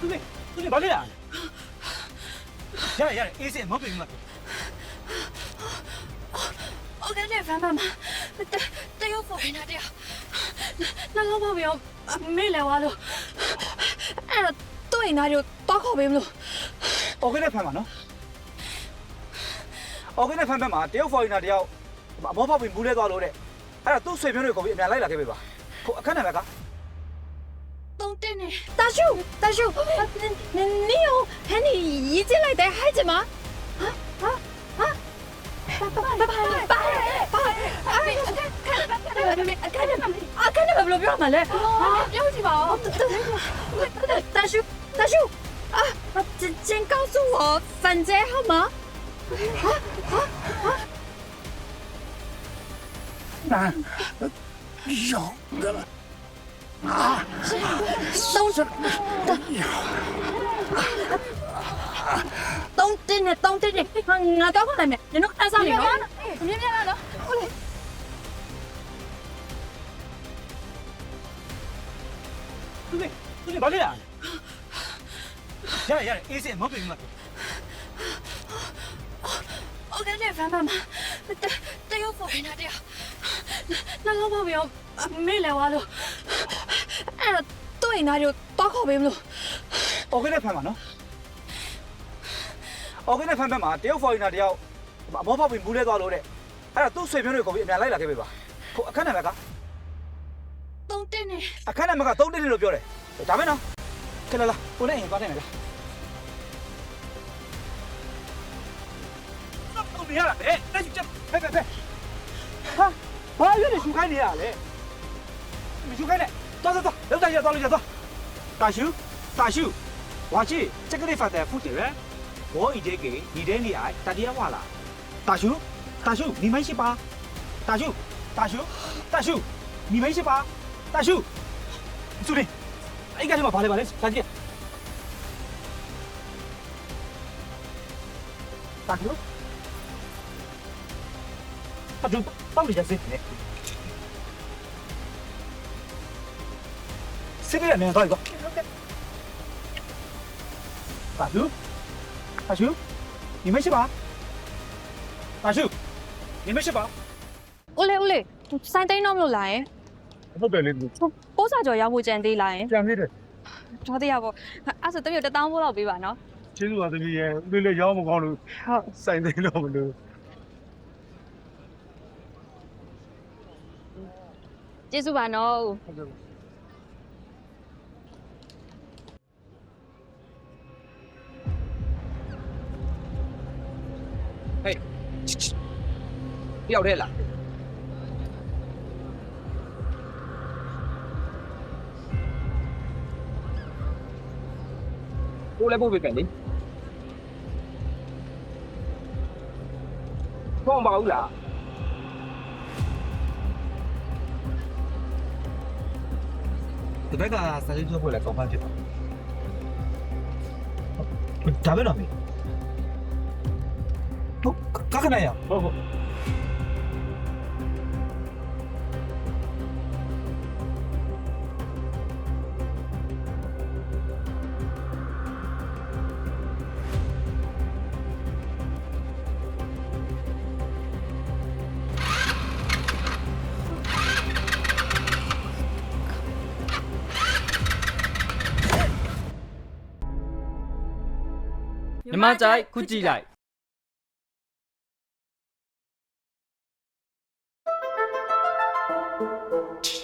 သူလေးသူလေးဘာလဲလားရရရအေးစင်မဟုတ်ပြင်မှာโอเคเนี่ยฟามาตะตะยอฟอนะเดียวနားလောက်ပါမရောမေ့လဲဝါလို့အဲ့တော့သူ့အိမ်သားတွေကိုတော့ခေါ်ပေးမလို့โอเคနဲ့ဖမ်းပါနော်โอเคနဲ့ဖမ်းဖက်မှာတရုတ်ဖော်ရီနာတယောက်အမောဖောက်ပြီးမူးလဲသွားလို့တဲ့အဲ့ဒါသူ့ဆွေမျိုးတွေကိုပြီးအမြန်လိုက်လာခဲ့ပေးပါဟိုအခက်နံပါတ်က 大叔，大叔，你你你有陪你一起来的孩子吗？啊啊啊！拜拜拜拜拜拜拜！哎，看的看的看的，看的什么？啊，看的我流鼻血了！啊，不要急！大叔，大叔，啊，先先告诉我房间号码。啊啊啊！有。 သုံးစသုံးတင်းနဲ့သုံးတင်းနဲ့ငါတော့ခလိုက်မယ်နင်တို့ခန်းစားနေနော်မြင်မြင်လားနော်ဟုတ်လေသူလေသူလေဘာလဲလားရရရအေးစင်မဟုတ်ပြင်မှာโอเคเนี่ยฟามาเตยอฟอร์เนเดียနားလောက်ပါဗျာမေ့လဲဝါလို့ အိမ်သားတွေကိုတော့ခေါ်ပေးမလို့โอเคနဲ့ဖမ်းပါနော်โอเคနဲ့ဖမ်းဖက်မှာတရုတ်ဖော်ရီနာတယောက်အမောဖောက်ပြီးမူးလဲသွားလို့တဲ့အဲ့ဒါသူ့ဆွေမျိုးတွေကိုပြီးအမြန်လိုက်လာခဲ့ပြီပါခုအခက်နံပါတ်ကတုံးတင်းနေအခက်နံပါတ်က3တင်းလို့ပြောတယ်ဒါပဲနော်ကဲလာလာကိုနဲ့အိမ်သွားတယ်မလားတော့မရတာပဲတက်ချက်ဖက်ဖက်ဖက်ဟာဘာရွေးနေရှူခိုင်းနေရလဲမရှူခိုင်းနဲ့ သွားသွားသွားလောက်တိုင်းရသွားလို့ရသွားတာရှူတာရှူဝါချီချက်ကလေးဖတ်တဲ့ဖုတ်တယ်ရဘောဤတဲ့ကေဒီတဲ့နေအိုင်တတရားဝါလာတာရှူတာရှူမိမရှိပါတာရှူတာရှူတာရှူမိမရှိပါတာရှူသူလေးအဲ့ကလေးမှာဘာလဲဘာလဲစာကြည့်တာရှူတာရှူပေါ့လို့ရစေနေ 这个人没有到一个。大叔，大叔，你没事吧？大叔，你没事吧？我来我来，三点钟没来， ဟုတ်တယ်လေသူ ပိုးစာကြော်ရောက်ဖို့ကြံသေးလား ကြံသေးတယ် တော်တရားပေါ့အဲ့ဆိုတမျိုးတထောင်ဖို့လောက်ပေးပါနော် ကျေးဇူးပါသမီးရဲ့ဦးလေးလည်းရောင်းမကောင်းလို့ ဟုတ် စိုင်သိမ်းတော့မလို့ ကျေးဇူးပါနော် ဟုတ် ကဲ့တယောက်တည်းလားကိုလည်းပို့ပေးပြန်လေဖုန်းပါဘူးလားဒီဘက်ကစာရေးထုတ်ဖို့လည်းကောင်းမှဖြစ်ပါဒါပဲတော့မေဟု တ်ကခဏရဟုတ်ဟုတ်မြမ 地